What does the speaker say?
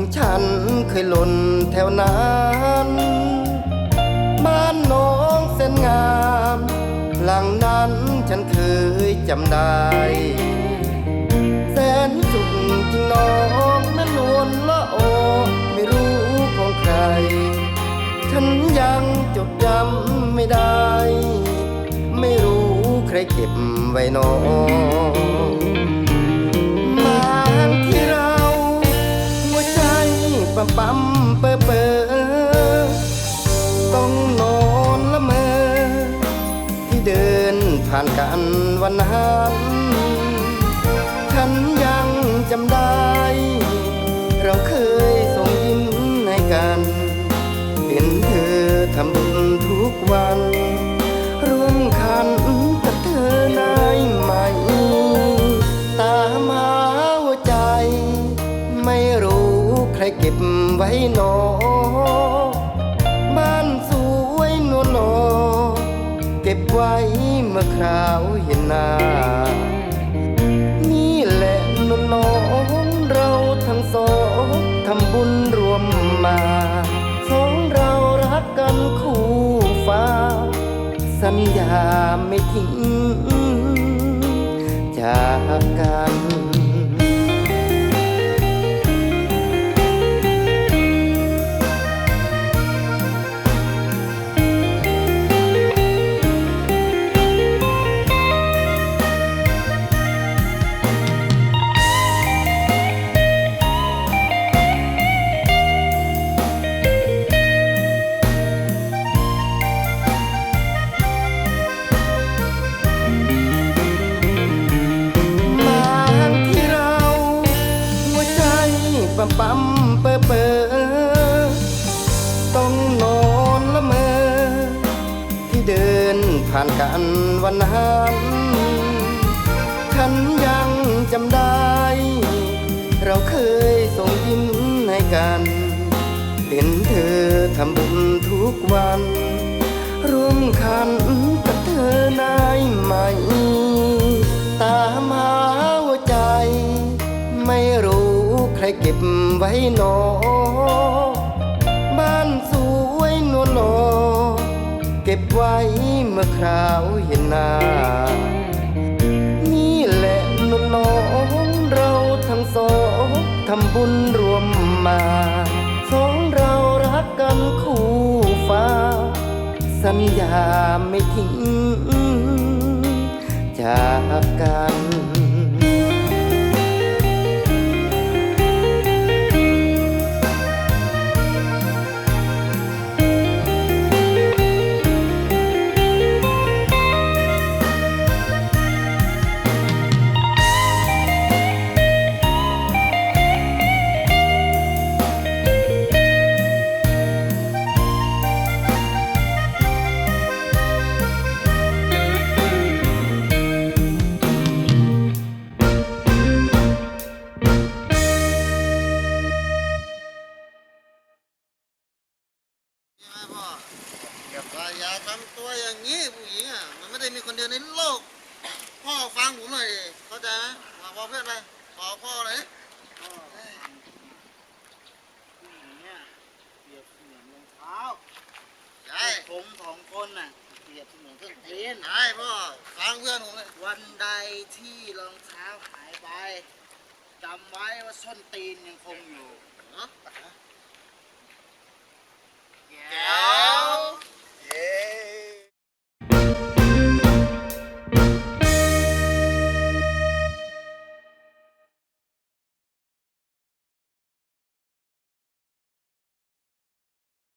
ของฉันเคยหล่นแถวนั้นบ้านน้องเส้นงาม หลังนั้นฉันเคยจำได้ แสนสุขจริงน้องแม่นวลละโอไม่รู้ของใคร ฉันยังจดจำไม่ได้ ไม่รู้ใครเก็บไว้น้อง ผ่านกันวันนั้นฉันยังจำได้ เราเคยส่งยิ้มให้กัน เห็นเธอทำบุญทุกวัน ร่วมขันกับเธอได้ไหมตามหาหัวใจ ไม่รู้ใครเก็บไว้หนอ ไว้เมื่อคราวเห็นหน้า นี่แหละนวลน้องเราทั้งสองทำบุญรวมมาสองเรารักกันคู่ฟ้า สัญญาไม่ทิ้งจากกัน ผ่านกันวันนั้นฉันยังจำได้ เราเคยส่งยิ้มให้กันเห็นเธอทำบุญทุกวัน ร่วมขันกับเธอได้ไหม ตามหาหัวใจ ไม่รู้ใครเก็บไว้หนอ บ้านสวยนวลนอ เก็บไว้ มื่อคราวเห็นหน้า นี่แหละนวลน้องเราทั้งสองทำบุญรวมมา สองเรารักกันคู่ฟ้า สัญญาไม่ทิ้งจากกัน ใช่ไหมพ่ออย่าพยาทำตัวอย่างนี้ผู้หญิงอะมันไม่ได้มีคนเดียวในโลก พ่อฟังผมหน่อยดิเข้าใจไหมมาบอกเพื่อนอะไรขอพ่อเลยผู้หญิงเนี่ยเปรียบเสมือนรองเท้าใช่ผมสองคนน่ะเปรียบเสมือนเครื่องเล่นใช่พ่อฟังเพื่อนผมเลยวันใดที่รองเท้าหายไปจำไว้ว่าส้นตีนยังคงอยู่เนาะแกแก้ว